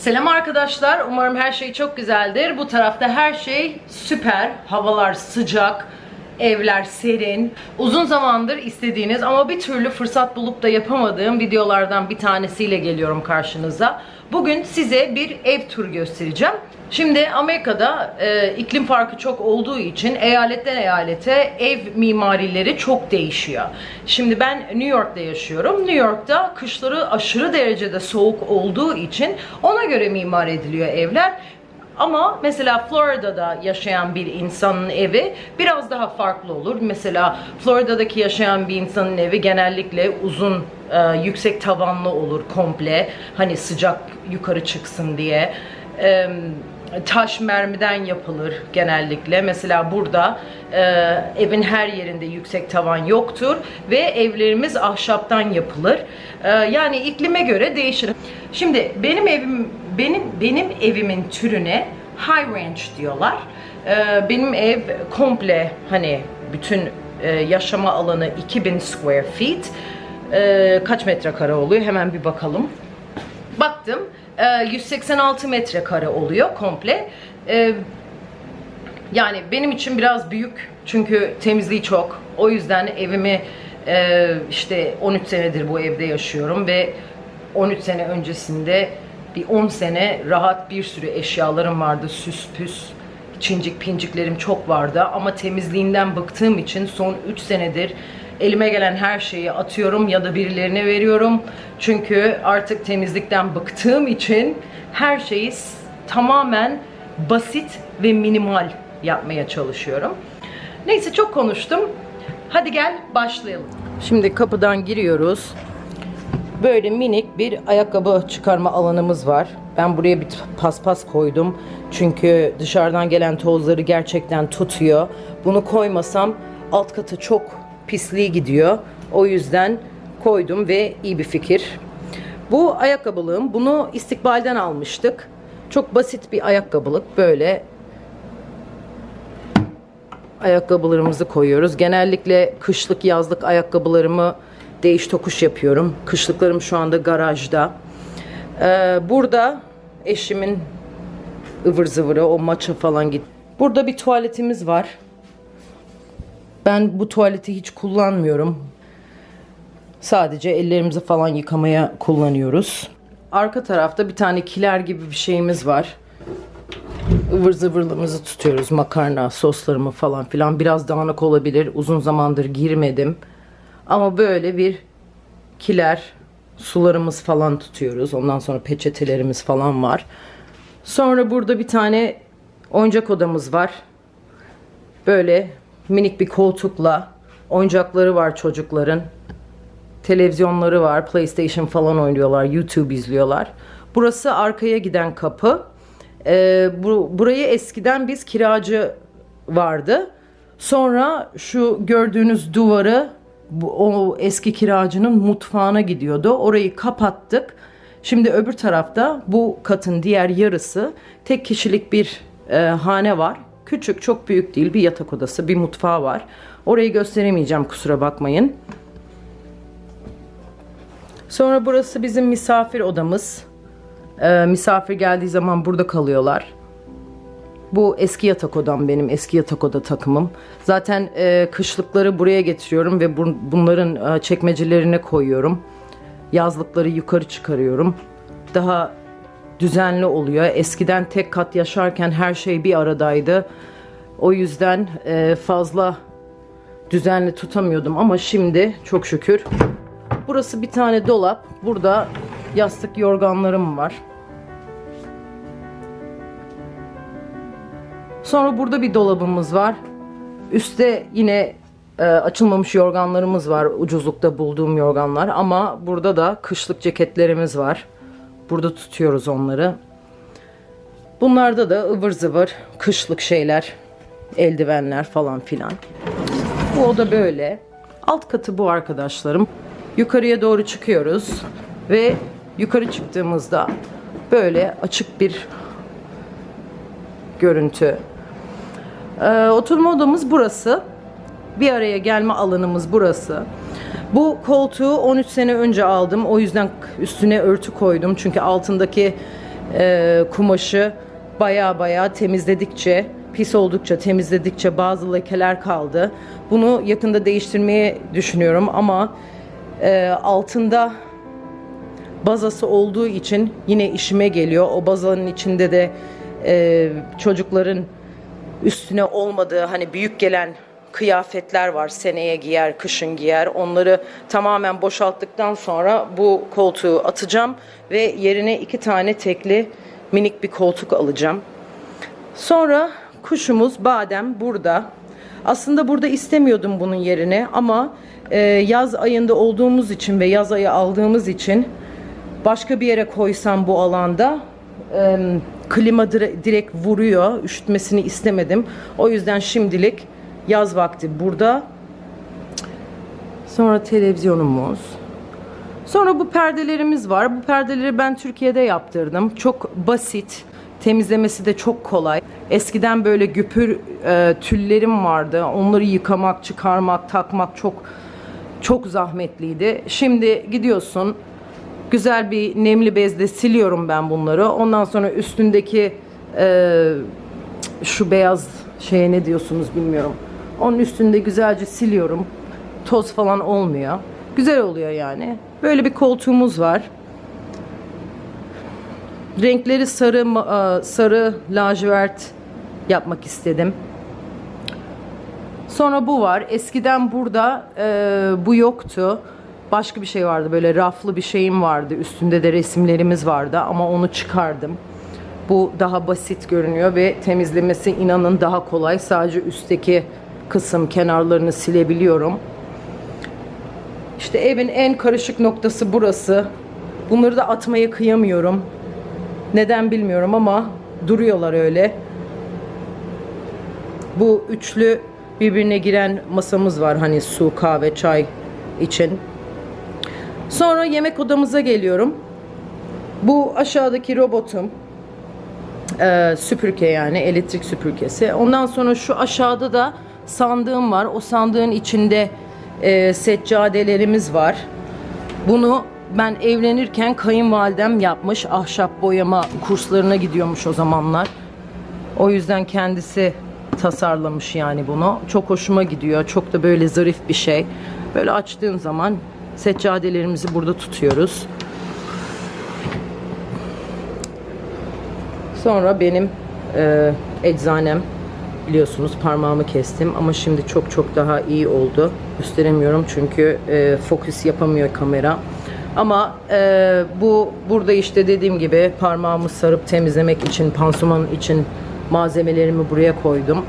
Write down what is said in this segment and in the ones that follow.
Selam arkadaşlar. Umarım her şey çok güzeldir. Bu tarafta her şey süper. Havalar sıcak, evler serin. Uzun zamandır istediğiniz ama bir türlü fırsat bulup da yapamadığım videolardan bir tanesiyle geliyorum karşınıza. Bugün size bir ev turu göstereceğim. Şimdi Amerika'da e, iklim farkı çok olduğu için eyaletten eyalete ev mimarileri çok değişiyor. Şimdi ben New York'ta yaşıyorum. New York'ta kışları aşırı derecede soğuk olduğu için ona göre mimar ediliyor evler. Ama mesela Florida'da yaşayan bir insanın evi biraz daha farklı olur. Mesela Florida'daki yaşayan bir insanın evi genellikle uzun, e, yüksek tavanlı olur komple. Hani sıcak yukarı çıksın diye. E, taş mermiden yapılır genellikle. Mesela burada e, evin her yerinde yüksek tavan yoktur ve evlerimiz ahşaptan yapılır. E, yani iklime göre değişir. Şimdi benim evim benim benim evimin türüne high ranch diyorlar. E, benim ev komple hani bütün e, yaşama alanı 2000 square feet. E, kaç metrekare oluyor? Hemen bir bakalım. Baktım e, 186 metrekare oluyor komple. E, yani benim için biraz büyük çünkü temizliği çok. O yüzden evimi e, işte 13 senedir bu evde yaşıyorum ve 13 sene öncesinde bir 10 sene rahat bir sürü eşyalarım vardı. Süs püs, çincik pinciklerim çok vardı ama temizliğinden bıktığım için son 3 senedir elime gelen her şeyi atıyorum ya da birilerine veriyorum. Çünkü artık temizlikten bıktığım için her şeyi tamamen basit ve minimal yapmaya çalışıyorum. Neyse çok konuştum. Hadi gel başlayalım. Şimdi kapıdan giriyoruz. Böyle minik bir ayakkabı çıkarma alanımız var. Ben buraya bir paspas koydum. Çünkü dışarıdan gelen tozları gerçekten tutuyor. Bunu koymasam alt katı çok pisliği gidiyor. O yüzden koydum ve iyi bir fikir. Bu ayakkabılığım. Bunu istikbalden almıştık. Çok basit bir ayakkabılık. Böyle ayakkabılarımızı koyuyoruz. Genellikle kışlık yazlık ayakkabılarımı değiş tokuş yapıyorum. Kışlıklarım şu anda garajda. Ee, burada eşimin ıvır zıvırı o maça falan git. Burada bir tuvaletimiz var. Ben bu tuvaleti hiç kullanmıyorum. Sadece ellerimizi falan yıkamaya kullanıyoruz. Arka tarafta bir tane kiler gibi bir şeyimiz var ıvır zıvırlığımızı tutuyoruz. Makarna, soslarımı falan filan. Biraz dağınık olabilir. Uzun zamandır girmedim. Ama böyle bir kiler, sularımız falan tutuyoruz. Ondan sonra peçetelerimiz falan var. Sonra burada bir tane oyuncak odamız var. Böyle minik bir koltukla oyuncakları var çocukların. Televizyonları var. PlayStation falan oynuyorlar. YouTube izliyorlar. Burası arkaya giden kapı. Ee, bu, burayı eskiden biz kiracı vardı. Sonra şu gördüğünüz duvarı o eski kiracının mutfağına gidiyordu. Orayı kapattık. Şimdi öbür tarafta bu katın diğer yarısı tek kişilik bir e, hane var. Küçük, çok büyük değil. Bir yatak odası, bir mutfağı var. Orayı gösteremeyeceğim kusura bakmayın. Sonra burası bizim misafir odamız. Ee, misafir geldiği zaman burada kalıyorlar. Bu eski yatak odam benim, eski yatak oda takımım. Zaten e, kışlıkları buraya getiriyorum ve bun- bunların e, çekmecelerine koyuyorum. Yazlıkları yukarı çıkarıyorum. Daha düzenli oluyor. Eskiden tek kat yaşarken her şey bir aradaydı. O yüzden e, fazla düzenli tutamıyordum ama şimdi çok şükür. Burası bir tane dolap. Burada yastık yorganlarım var. Sonra burada bir dolabımız var. Üstte yine e, açılmamış yorganlarımız var. Ucuzlukta bulduğum yorganlar. Ama burada da kışlık ceketlerimiz var. Burada tutuyoruz onları. Bunlarda da ıvır zıvır kışlık şeyler, eldivenler falan filan. Bu oda böyle. Alt katı bu arkadaşlarım. Yukarıya doğru çıkıyoruz ve yukarı çıktığımızda böyle açık bir görüntü. Ee, oturma odamız burası. Bir araya gelme alanımız burası. Bu koltuğu 13 sene önce aldım. O yüzden üstüne örtü koydum. Çünkü altındaki e, kumaşı baya baya temizledikçe, pis oldukça temizledikçe bazı lekeler kaldı. Bunu yakında değiştirmeyi düşünüyorum ama e, altında bazası olduğu için yine işime geliyor. O bazanın içinde de e, çocukların üstüne olmadığı hani büyük gelen kıyafetler var. Seneye giyer, kışın giyer. Onları tamamen boşalttıktan sonra bu koltuğu atacağım ve yerine iki tane tekli minik bir koltuk alacağım. Sonra kuşumuz Badem burada. Aslında burada istemiyordum bunun yerine ama e, yaz ayında olduğumuz için ve yaz ayı aldığımız için başka bir yere koysam bu alanda e, klima dire- direkt vuruyor. Üşütmesini istemedim. O yüzden şimdilik yaz vakti burada. Sonra televizyonumuz. Sonra bu perdelerimiz var. Bu perdeleri ben Türkiye'de yaptırdım. Çok basit. Temizlemesi de çok kolay. Eskiden böyle güpür e, tüllerim vardı. Onları yıkamak, çıkarmak, takmak çok çok zahmetliydi. Şimdi gidiyorsun güzel bir nemli bezle siliyorum ben bunları. Ondan sonra üstündeki e, şu beyaz şeye ne diyorsunuz bilmiyorum. Onun üstünde güzelce siliyorum. Toz falan olmuyor. Güzel oluyor yani. Böyle bir koltuğumuz var. Renkleri sarı e, sarı lacivert yapmak istedim. Sonra bu var. Eskiden burada e, bu yoktu. Başka bir şey vardı. Böyle raflı bir şeyim vardı. Üstünde de resimlerimiz vardı ama onu çıkardım. Bu daha basit görünüyor ve temizlemesi inanın daha kolay. Sadece üstteki kısım kenarlarını silebiliyorum. İşte evin en karışık noktası burası. Bunları da atmaya kıyamıyorum. Neden bilmiyorum ama duruyorlar öyle. Bu üçlü birbirine giren masamız var hani su, kahve, çay için. Sonra yemek odamıza geliyorum. Bu aşağıdaki robotum. Ee, süpürge yani elektrik süpürgesi. Ondan sonra şu aşağıda da sandığım var. O sandığın içinde e, seccadelerimiz var. Bunu ben evlenirken kayınvalidem yapmış. Ahşap boyama kurslarına gidiyormuş o zamanlar. O yüzden kendisi tasarlamış yani bunu. Çok hoşuma gidiyor. Çok da böyle zarif bir şey. Böyle açtığın zaman seccadelerimizi burada tutuyoruz. Sonra benim e, eczanem biliyorsunuz parmağımı kestim ama şimdi çok çok daha iyi oldu. Gösteremiyorum çünkü e, fokus yapamıyor kamera. Ama e, bu burada işte dediğim gibi parmağımı sarıp temizlemek için pansuman için malzemelerimi buraya koydum.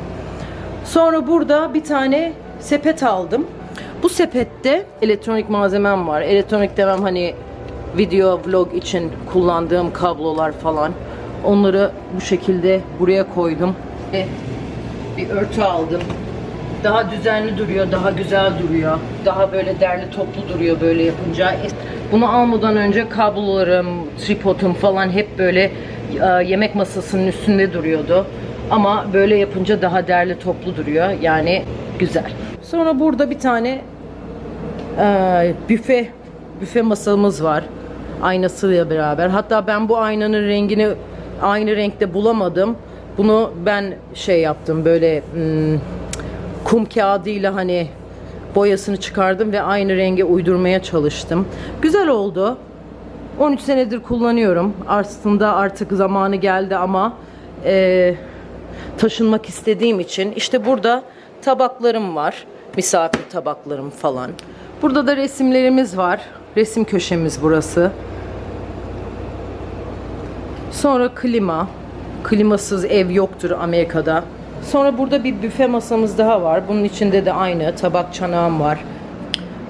Sonra burada bir tane sepet aldım. Bu sepette elektronik malzemem var. Elektronik demem hani video vlog için kullandığım kablolar falan. Onları bu şekilde buraya koydum. Ve bir örtü aldım. Daha düzenli duruyor, daha güzel duruyor. Daha böyle derli toplu duruyor böyle yapınca. Bunu almadan önce kablolarım, tripodum falan hep böyle e, yemek masasının üstünde duruyordu. Ama böyle yapınca daha derli toplu duruyor. Yani güzel. Sonra burada bir tane e, büfe büfe masamız var. Aynasıyla beraber. Hatta ben bu aynanın rengini aynı renkte bulamadım. Bunu ben şey yaptım böyle hmm, kum kağıdıyla hani boyasını çıkardım ve aynı renge uydurmaya çalıştım. Güzel oldu. 13 senedir kullanıyorum. Aslında artık zamanı geldi ama e, taşınmak istediğim için işte burada tabaklarım var. Misafir tabaklarım falan. Burada da resimlerimiz var. Resim köşemiz burası. Sonra klima. Klimasız ev yoktur Amerika'da. Sonra burada bir büfe masamız daha var. Bunun içinde de aynı tabak çanağım var.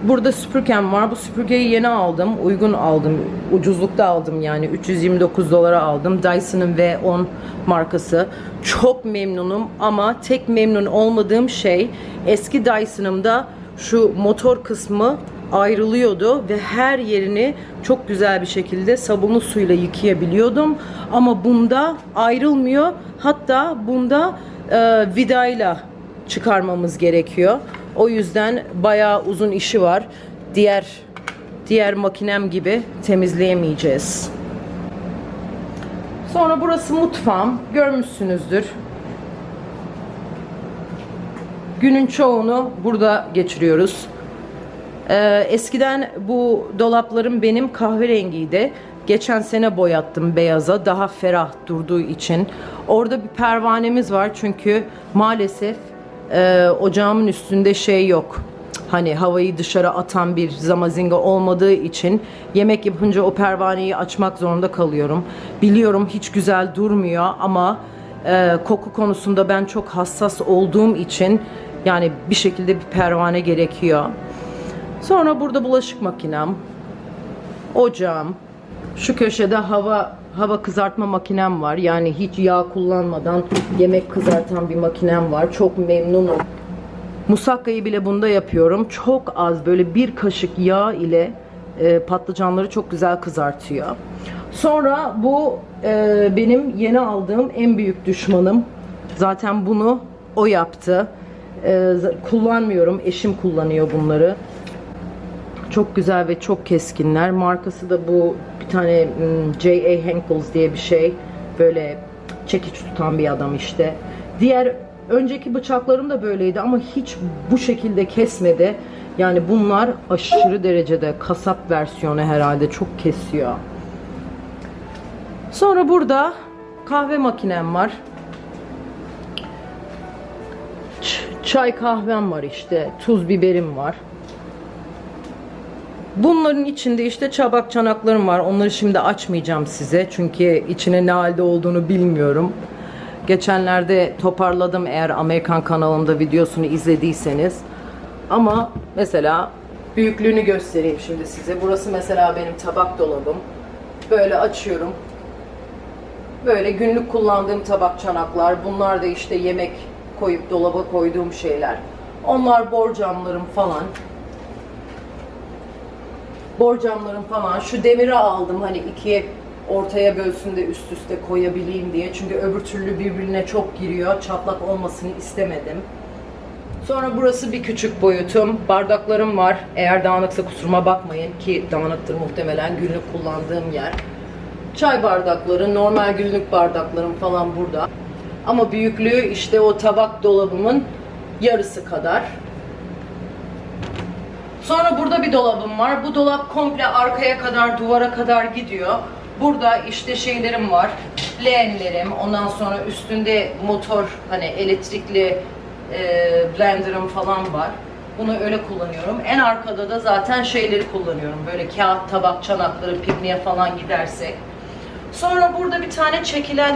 Burada süpürgem var. Bu süpürgeyi yeni aldım. Uygun aldım. Ucuzlukta aldım yani. 329 dolara aldım. Dyson'ın V10 markası. Çok memnunum ama tek memnun olmadığım şey eski Dyson'ımda şu motor kısmı ayrılıyordu ve her yerini çok güzel bir şekilde sabunlu suyla yıkayabiliyordum. Ama bunda ayrılmıyor. Hatta bunda e, vidayla çıkarmamız gerekiyor. O yüzden bayağı uzun işi var. Diğer diğer makinem gibi temizleyemeyeceğiz. Sonra burası mutfağım. Görmüşsünüzdür. Günün çoğunu burada geçiriyoruz. Ee, eskiden bu dolaplarım benim kahverengiydi. Geçen sene boyattım beyaza daha ferah durduğu için. Orada bir pervanemiz var çünkü maalesef e, ocağımın üstünde şey yok. Hani havayı dışarı atan bir zamazinga olmadığı için yemek yapınca o pervaneyi açmak zorunda kalıyorum. Biliyorum hiç güzel durmuyor ama e, koku konusunda ben çok hassas olduğum için yani bir şekilde bir pervane gerekiyor. Sonra burada bulaşık makinem, ocağım, şu köşede hava hava kızartma makinem var. Yani hiç yağ kullanmadan yemek kızartan bir makinem var. Çok memnunum. Musakkayı bile bunda yapıyorum. Çok az böyle bir kaşık yağ ile e, patlıcanları çok güzel kızartıyor. Sonra bu e, benim yeni aldığım en büyük düşmanım. Zaten bunu o yaptı. E, z- kullanmıyorum. Eşim kullanıyor bunları. Çok güzel ve çok keskinler. Markası da bu bir tane hmm, J.A. Henkels diye bir şey. Böyle çekiç tutan bir adam işte. Diğer önceki bıçaklarım da böyleydi ama hiç bu şekilde kesmedi. Yani bunlar aşırı derecede kasap versiyonu herhalde çok kesiyor. Sonra burada kahve makinem var. Çay kahvem var işte. Tuz biberim var. Bunların içinde işte çabak çanaklarım var. Onları şimdi açmayacağım size. Çünkü içine ne halde olduğunu bilmiyorum. Geçenlerde toparladım eğer Amerikan kanalımda videosunu izlediyseniz. Ama mesela büyüklüğünü göstereyim şimdi size. Burası mesela benim tabak dolabım. Böyle açıyorum. Böyle günlük kullandığım tabak çanaklar. Bunlar da işte yemek koyup dolaba koyduğum şeyler. Onlar borcamlarım falan borcamlarım falan. Şu demiri aldım hani ikiye ortaya bölsün de üst üste koyabileyim diye. Çünkü öbür türlü birbirine çok giriyor. Çatlak olmasını istemedim. Sonra burası bir küçük boyutum. Bardaklarım var. Eğer dağınıksa kusuruma bakmayın ki dağınıktır muhtemelen günlük kullandığım yer. Çay bardakları, normal günlük bardaklarım falan burada. Ama büyüklüğü işte o tabak dolabımın yarısı kadar. Sonra burada bir dolabım var. Bu dolap komple arkaya kadar, duvara kadar gidiyor. Burada işte şeylerim var. Leğenlerim, ondan sonra üstünde motor, hani elektrikli e, blenderım falan var. Bunu öyle kullanıyorum. En arkada da zaten şeyleri kullanıyorum. Böyle kağıt, tabak, çanakları, pikniğe falan gidersek. Sonra burada bir tane çekilen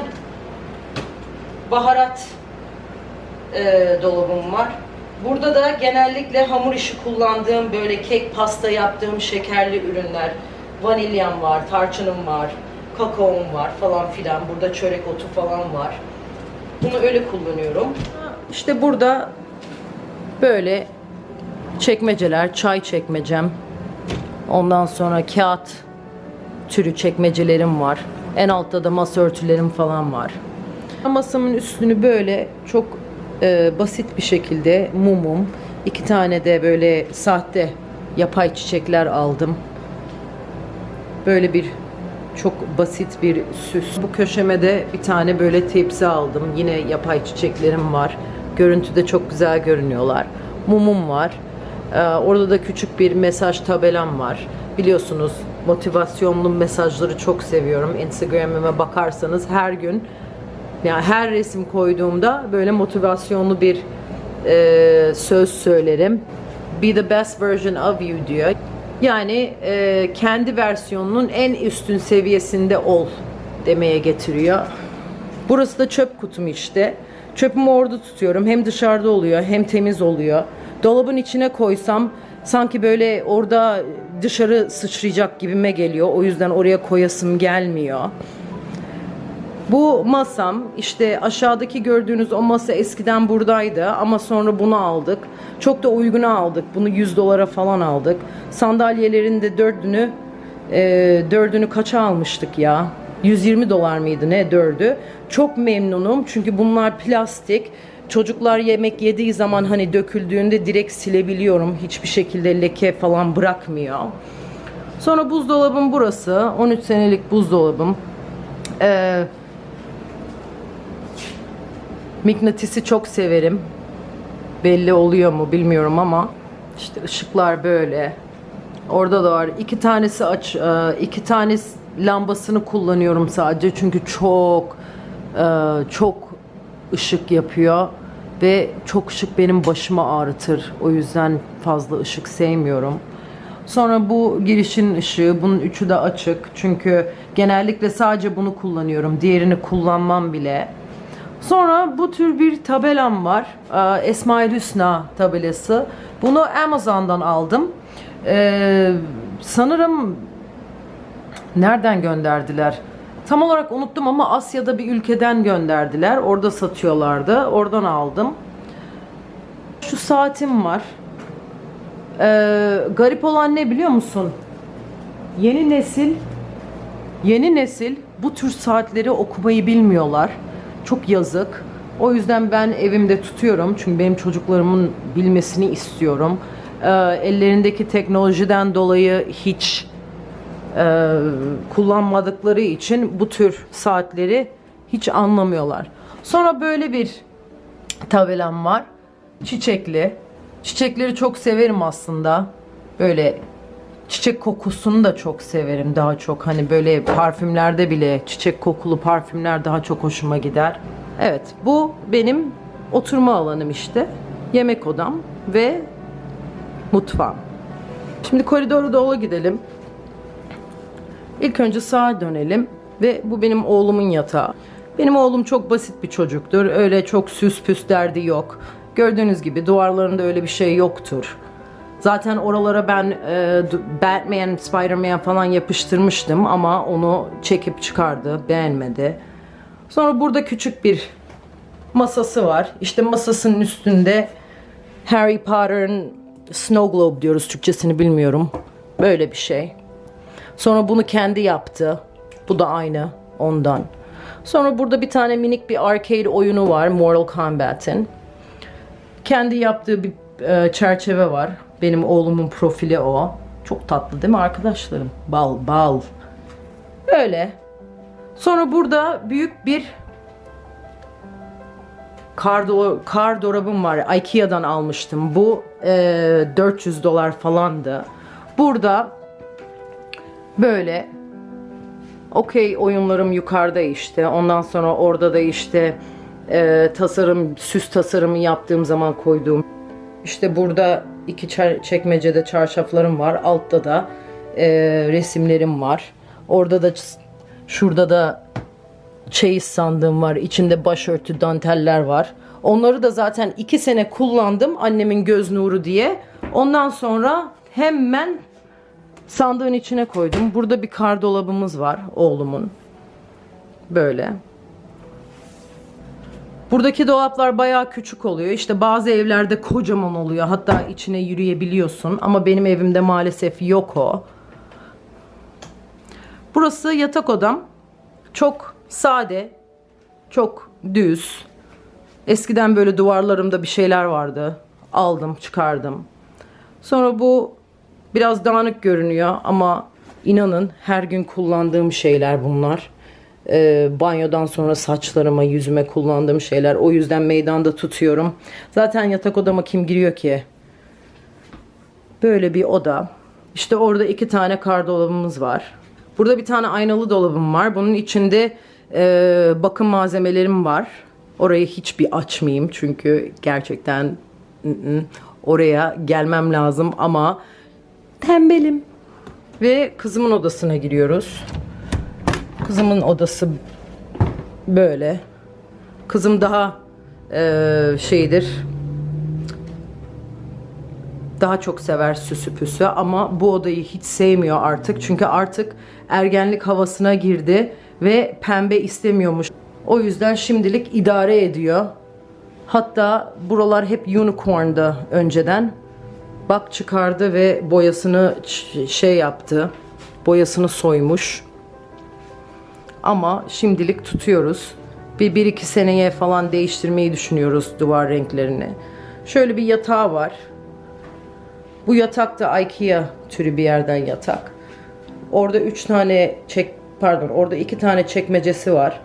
baharat e, dolabım var. Burada da genellikle hamur işi kullandığım böyle kek, pasta yaptığım şekerli ürünler. Vanilyam var, tarçınım var, kakaom var falan filan. Burada çörek otu falan var. Bunu öyle kullanıyorum. İşte burada böyle çekmeceler, çay çekmecem. Ondan sonra kağıt türü çekmecelerim var. En altta da masa örtülerim falan var. Masamın üstünü böyle çok e, basit bir şekilde mumum, iki tane de böyle sahte yapay çiçekler aldım. Böyle bir çok basit bir süs. Bu köşeme de bir tane böyle tepsi aldım. Yine yapay çiçeklerim var. Görüntüde çok güzel görünüyorlar. Mumum var. Ee, orada da küçük bir mesaj tabelam var. Biliyorsunuz motivasyonlu mesajları çok seviyorum. Instagram'ıma bakarsanız her gün yani her resim koyduğumda böyle motivasyonlu bir e, söz söylerim. Be the best version of you diyor. Yani e, kendi versiyonunun en üstün seviyesinde ol demeye getiriyor. Burası da çöp kutum işte. Çöpümü orada tutuyorum. Hem dışarıda oluyor hem temiz oluyor. Dolabın içine koysam sanki böyle orada dışarı sıçrayacak gibime geliyor. O yüzden oraya koyasım gelmiyor. Bu masam işte aşağıdaki gördüğünüz o masa eskiden buradaydı ama sonra bunu aldık. Çok da uyguna aldık. Bunu 100 dolara falan aldık. Sandalyelerin de dördünü e, dördünü kaça almıştık ya? 120 dolar mıydı ne dördü? Çok memnunum çünkü bunlar plastik. Çocuklar yemek yediği zaman hani döküldüğünde direkt silebiliyorum. Hiçbir şekilde leke falan bırakmıyor. Sonra buzdolabım burası. 13 senelik buzdolabım. Ee, Mıknatısı çok severim. Belli oluyor mu bilmiyorum ama işte ışıklar böyle. Orada da var. İki tanesi aç, e, iki tane lambasını kullanıyorum sadece çünkü çok e, çok ışık yapıyor ve çok ışık benim başımı ağrıtır. O yüzden fazla ışık sevmiyorum. Sonra bu girişin ışığı, bunun üçü de açık. Çünkü genellikle sadece bunu kullanıyorum. Diğerini kullanmam bile. Sonra bu tür bir tabelam var. Ee, Esmail Hüsna tabelası. Bunu Amazon'dan aldım. Ee, sanırım nereden gönderdiler? Tam olarak unuttum ama Asya'da bir ülkeden gönderdiler. Orada satıyorlardı. Oradan aldım. Şu saatim var. Ee, garip olan ne biliyor musun? Yeni nesil yeni nesil bu tür saatleri okumayı bilmiyorlar. Çok yazık. O yüzden ben evimde tutuyorum. Çünkü benim çocuklarımın bilmesini istiyorum. Ee, ellerindeki teknolojiden dolayı hiç e, kullanmadıkları için bu tür saatleri hiç anlamıyorlar. Sonra böyle bir tabelam var. Çiçekli. Çiçekleri çok severim aslında. Böyle çiçek kokusunu da çok severim daha çok. Hani böyle parfümlerde bile çiçek kokulu parfümler daha çok hoşuma gider. Evet bu benim oturma alanım işte. Yemek odam ve mutfağım. Şimdi koridoru dolu gidelim. İlk önce sağa dönelim ve bu benim oğlumun yatağı. Benim oğlum çok basit bir çocuktur. Öyle çok süs püs derdi yok. Gördüğünüz gibi duvarlarında öyle bir şey yoktur. Zaten oralara ben e, Batman, Spider-Man falan yapıştırmıştım ama onu çekip çıkardı, beğenmedi. Sonra burada küçük bir masası var. İşte masasının üstünde Harry Potter'ın Snow Globe diyoruz Türkçesini bilmiyorum. Böyle bir şey. Sonra bunu kendi yaptı. Bu da aynı ondan. Sonra burada bir tane minik bir arcade oyunu var Mortal Kombat'in. Kendi yaptığı bir e, çerçeve var. Benim oğlumun profili o. Çok tatlı değil mi arkadaşlarım? Bal bal. Öyle. Sonra burada büyük bir kar, do- kar dolabım var. Ikea'dan almıştım. Bu e, 400 dolar falandı. Burada böyle okey oyunlarım yukarıda işte. Ondan sonra orada da işte e, tasarım, süs tasarımı yaptığım zaman koyduğum. İşte burada iki çekmecede çarşaflarım var. Altta da e, resimlerim var. Orada da şurada da çeyiz sandığım var. İçinde başörtü danteller var. Onları da zaten iki sene kullandım annemin göz nuru diye. Ondan sonra hemen sandığın içine koydum. Burada bir kar dolabımız var oğlumun. Böyle. Buradaki dolaplar bayağı küçük oluyor. İşte bazı evlerde kocaman oluyor. Hatta içine yürüyebiliyorsun. Ama benim evimde maalesef yok o. Burası yatak odam. Çok sade, çok düz. Eskiden böyle duvarlarımda bir şeyler vardı. Aldım, çıkardım. Sonra bu biraz dağınık görünüyor ama inanın her gün kullandığım şeyler bunlar. Ee, banyodan sonra saçlarıma, yüzüme kullandığım şeyler. O yüzden meydanda tutuyorum. Zaten yatak odama kim giriyor ki? Böyle bir oda. İşte orada iki tane kar dolabımız var. Burada bir tane aynalı dolabım var. Bunun içinde e, bakım malzemelerim var. Orayı hiçbir açmayayım çünkü gerçekten oraya gelmem lazım ama tembelim. Ve kızımın odasına giriyoruz. Kızımın odası böyle. Kızım daha e, şeydir. Daha çok sever süsü püsü ama bu odayı hiç sevmiyor artık. Çünkü artık ergenlik havasına girdi ve pembe istemiyormuş. O yüzden şimdilik idare ediyor. Hatta buralar hep unicorn'da önceden. Bak çıkardı ve boyasını şey yaptı. Boyasını soymuş. Ama şimdilik tutuyoruz. Bir, bir iki seneye falan değiştirmeyi düşünüyoruz duvar renklerini. Şöyle bir yatağı var. Bu yatak da IKEA türü bir yerden yatak. Orada üç tane çek pardon orada iki tane çekmecesi var.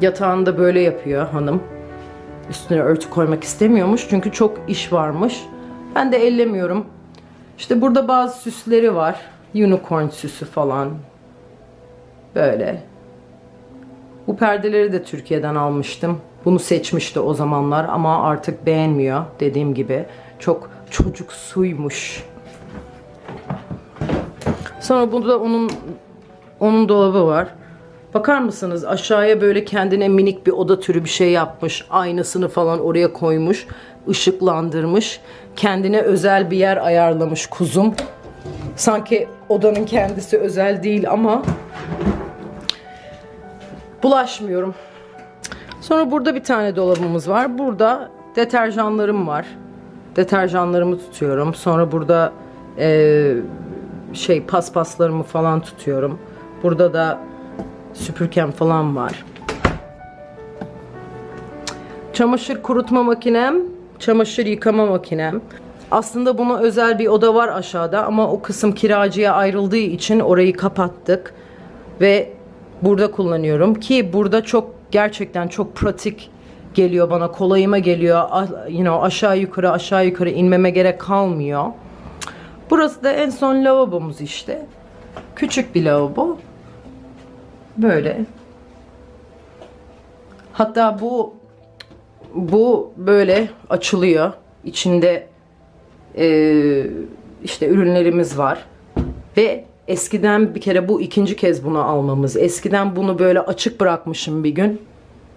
Yatağını da böyle yapıyor hanım. Üstüne örtü koymak istemiyormuş çünkü çok iş varmış. Ben de ellemiyorum. İşte burada bazı süsleri var. Unicorn süsü falan. Böyle. Bu perdeleri de Türkiye'den almıştım. Bunu seçmişti o zamanlar ama artık beğenmiyor dediğim gibi. Çok çocuk suymuş. Sonra burada onun onun dolabı var. Bakar mısınız aşağıya böyle kendine minik bir oda türü bir şey yapmış. Aynasını falan oraya koymuş. ışıklandırmış. Kendine özel bir yer ayarlamış kuzum. Sanki odanın kendisi özel değil ama bulaşmıyorum. Sonra burada bir tane dolabımız var. Burada deterjanlarım var. Deterjanlarımı tutuyorum. Sonra burada eee, şey paspaslarımı falan tutuyorum. Burada da süpürgem falan var. Çamaşır kurutma makinem, çamaşır yıkama makinem. Aslında buna özel bir oda var aşağıda ama o kısım kiracıya ayrıldığı için orayı kapattık ve burada kullanıyorum ki burada çok gerçekten çok pratik geliyor bana kolayıma geliyor. Ah, You know, aşağı yukarı aşağı yukarı inmeme gerek kalmıyor. Burası da en son lavabomuz işte. Küçük bir lavabo. Böyle. Hatta bu bu böyle açılıyor. İçinde eee, işte ürünlerimiz var. Ve eskiden bir kere bu ikinci kez bunu almamız. Eskiden bunu böyle açık bırakmışım bir gün.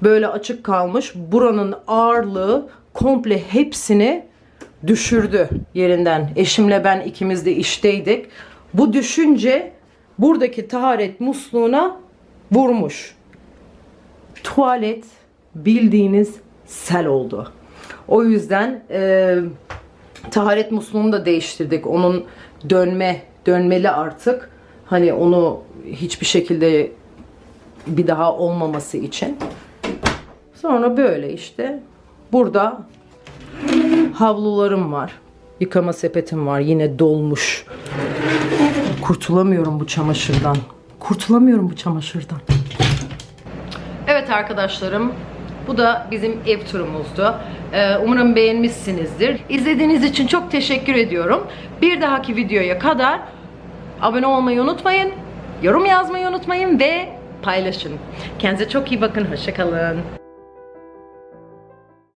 Böyle açık kalmış. Buranın ağırlığı komple hepsini düşürdü yerinden. Eşimle ben ikimiz de işteydik. Bu düşünce buradaki taharet musluğuna vurmuş. Tuvalet bildiğiniz sel oldu. O yüzden e, taharet musluğunu da değiştirdik. Onun dönme dönmeli artık. Hani onu hiçbir şekilde bir daha olmaması için. Sonra böyle işte. Burada havlularım var. Yıkama sepetim var. Yine dolmuş. Kurtulamıyorum bu çamaşırdan. Kurtulamıyorum bu çamaşırdan. Evet arkadaşlarım. Bu da bizim ev turumuzdu. Ee, umarım beğenmişsinizdir. İzlediğiniz için çok teşekkür ediyorum. Bir dahaki videoya kadar abone olmayı unutmayın. Yorum yazmayı unutmayın ve paylaşın. Kendinize çok iyi bakın. Hoşçakalın.